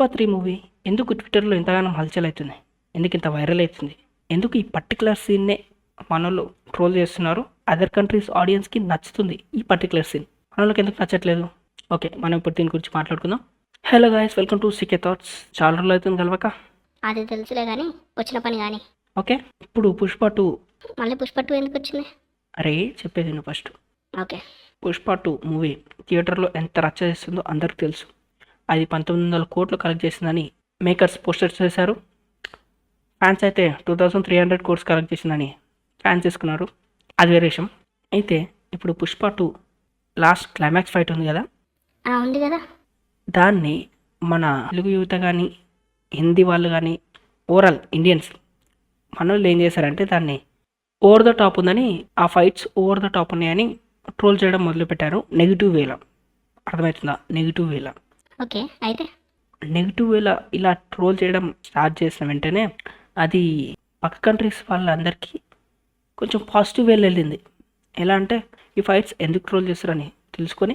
Pushpa three movie ఎందుకు ట్విట్టర్లో ఇంతగానో హల్చల్ అవుతుంది? ఎందుకు ఇంత వైరల్ అవుతుంది? ఎందుకు ఈ పర్టికులర్ సీన్నే మనోళ్ళు ట్రోల్ చేస్తున్నారు? అదర్ కంట్రీస్ ఆడియన్స్కి నచ్చుతుంది ఈ పర్టికులర్ సీన్ మనోళ్ళకి ఎందుకు నచ్చట్లేదు? ఓకే మనం ఇప్పుడు దీని గురించి మాట్లాడుకుందాం. Hello guys welcome to CK thoughts చాలా రోజులు అవుతుంది కలవక. అది తెలుసులే కానీ వచ్చిన పని కానీ ఓకే ఇప్పుడు పుష్ప టూ. మళ్ళీ పుష్ప టూ ఎందుకు వచ్చింది? అరే చెప్పేది నువ్వు first okay. Pushpa two movie థియేటర్లో ఎంత రచ్చ చేస్తుందో అందరికీ తెలుసు. అది పంతొమ్మిది వందల కోట్లు కలెక్ట్ చేసిందని మేకర్స్ పోస్టర్ చేశారు. ఫ్యాన్స్ అయితే two thousand three hundred crores collect చేసిందని ఫ్యాన్స్ తీసుకున్నారు అది వేరే విషయం అయితే ఇప్పుడు Pushpa two last climax fight ఉంది కదా? ఉంది కదా. దాన్ని మన తెలుగు యువత కానీ హిందీ వాళ్ళు కానీ ఓవరాల్ ఇండియన్స్ మన వాళ్ళు ఏం చేశారంటే దాన్ని ఓవర్ ద టాప్ ఉందని ఆ ఫైట్స్ ఓవర్ ద టాప్ ఉన్నాయని ట్రోల్ చేయడం మొదలుపెట్టారు. నెగిటివ్ వేలో. అర్థమవుతుందా? నెగిటివ్ వేలో. ఓకే అయితే? నెగిటివ్ వేలో ఇలా ట్రోల్ చేయడం స్టార్ట్ చేసిన వెంటనే అది పక్క కంట్రీస్ వాళ్ళందరికీ కొంచెం పాజిటివ్ వేలో వెళ్ళింది. ఎలా అంటే ఈ ఫైట్స్ ఎందుకు ట్రోల్ చేస్తారని తెలుసుకొని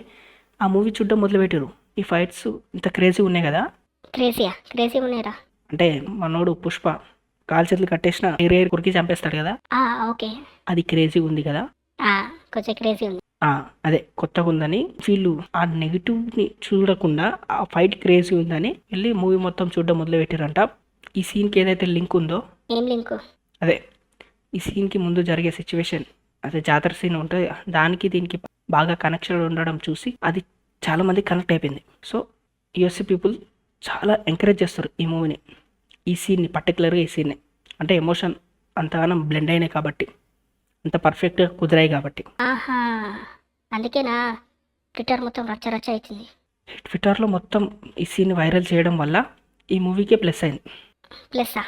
ఆ మూవీ చూడడం మొదలుపెట్టారు ఈ ఫైట్స్ ఇంత క్రేజీ ఉన్నాయి కదా? క్రేజీయా? క్రేజీ ఉన్నాయిరా? అంటే మనోడు పుష్ప కాలు చేతులు కట్టేసిన ఏరే కొరికి చంపేస్తాడు కదా? ఓకే. అది క్రేజీ ఉంది కదా? కొంచెం క్రేజీ ఉంది. అదే కొత్తగా ఉందని వీళ్ళు ఆ నెగిటివ్ని చూడకుండా ఆ ఫైట్ క్రేజీ ఉందని వెళ్ళి మూవీ మొత్తం చూడడం మొదలు పెట్టారంట ఈ సీన్కి ఏదైతే లింక్ ఉందో ఏం లింకు అదే ఈ సీన్కి ముందు జరిగే సిచ్యువేషన్ అదే జాతర సీన్ ఉంటుంది దానికి దీనికి బాగా కనెక్షన్ ఉండడం చూసి అది చాలా మంది కనెక్ట్ అయిపోయింది. సో యుఎస్సీ పీపుల్ చాలా ఎంకరేజ్ చేస్తారు ఈ మూవీని ఈ సీన్ని పర్టికులర్గా ఈ సీన్ని అంటే ఎమోషన్ అంతగానం బ్లెండ్ అయినాయి కాబట్టి అంత పర్ఫెక్ట్గా కుదిరాయి కాబట్టి. ఆహా. అందుకేనా? ట్విట్టర్ మొత్తం రచ్చ రచ్చ అవుతుంది ట్విట్టర్లో మొత్తం ఈ సీన్ వైరల్ చేయడం వల్ల ఈ మూవీకే ప్లస్ అయింది. ప్లస్సా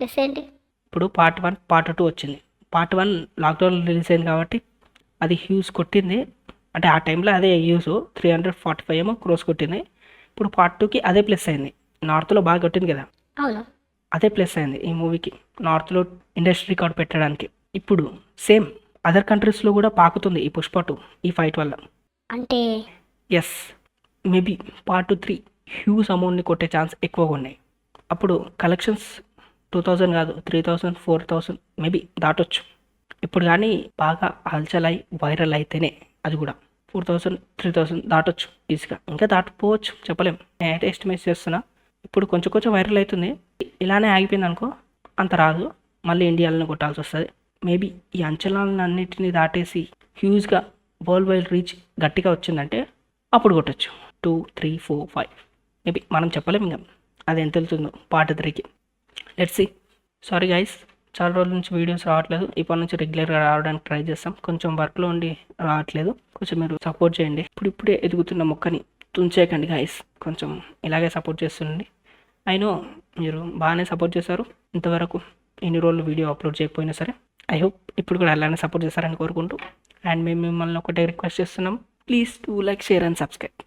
ప్లస్ ఏంటి? ఇప్పుడు పార్ట్ వన్ పార్ట్ టూ వచ్చింది. పార్ట్ వన్ లాక్డౌన్ రిలీజ్ అయింది కాబట్టి అది హ్యూస్ కొట్టింది. అంటే ఆ టైంలో అదే US three hundred forty five ఏమో క్రోస్ కొట్టింది. ఇప్పుడు పార్ట్ టూకి అదే ప్లస్ అయింది. నార్త్లో బాగా కొట్టింది కదా. అవును. అదే ప్లస్ అయింది ఈ మూవీకి. నార్త్లో ఇండస్ట్రీ రికార్డ్ పెట్టడానికి. ఇప్పుడు సేమ్ అదర్ కంట్రీస్లో కూడా పాకుతుంది ఈ పుష్ప టూ ఈ ఫైట్ వల్ల. అంటే? Yes maybe part three huge అమౌంట్ని కొట్టే ఛాన్స్ ఎక్కువగా ఉన్నాయి. అప్పుడు కలెక్షన్స్ టూ థౌజండ్ కాదు three thousand four thousand maybe దాటొచ్చు. ఇప్పుడు కానీ బాగా హల్చల్ అయి వైరల్ అయితేనే అది కూడా. ఫోర్ థౌజండ్ త్రీ థౌజండ్ దాటొచ్చు ఈజీగా ఇంకా దాటిపోవచ్చు చెప్పలేం. నేనైతే ఎస్టిమేట్ చేస్తున్నా. ఇప్పుడు కొంచెం కొంచెం వైరల్ అవుతుంది. ఇలానే ఆగిపోయింది అనుకో అంత రాదు. మళ్ళీ ఇండియాలోనే కొట్టాల్సి వస్తుంది. మేబీ ఈ అంచనాలన్నింటినీ దాటేసి హ్యూజ్గా వరల్డ్ వైడ్ రీచ్ గట్టిగా వచ్చిందంటే అప్పుడు కొట్టచ్చు. Two three four five. Maybe మనం చెప్పలేం ఇంకా. అది ఎంత వెళ్తుందో పార్ట్ త్రీకి లెట్స్ సారీ గైస్ చాలా రోజుల నుంచి వీడియోస్ రావట్లేదు. ఇప్పటి నుంచి రెగ్యులర్గా రావడానికి ట్రై చేస్తాం. కొంచెం వర్క్లో ఉండి రావట్లేదు. కొంచెం మీరు సపోర్ట్ చేయండి. ఇప్పుడు ఇప్పుడే ఎదుగుతున్న మొక్కని తుంచేయకండి గైస్ కొంచెం ఇలాగే సపోర్ట్ చేస్తుండండి. అయినో మీరు బాగానే సపోర్ట్ చేశారు. ఇంతవరకు ఎన్ని రోజులు వీడియో అప్లోడ్ చేయకపోయినా సరే. ఐ హోప్ ఇప్పుడు కూడా అలానే సపోర్ట్ చేస్తారని కోరుకుంటూ. అండ్ మేము మిమ్మల్ని ఒకటే రిక్వెస్ట్ చేస్తున్నాం. Please to like share and subscribe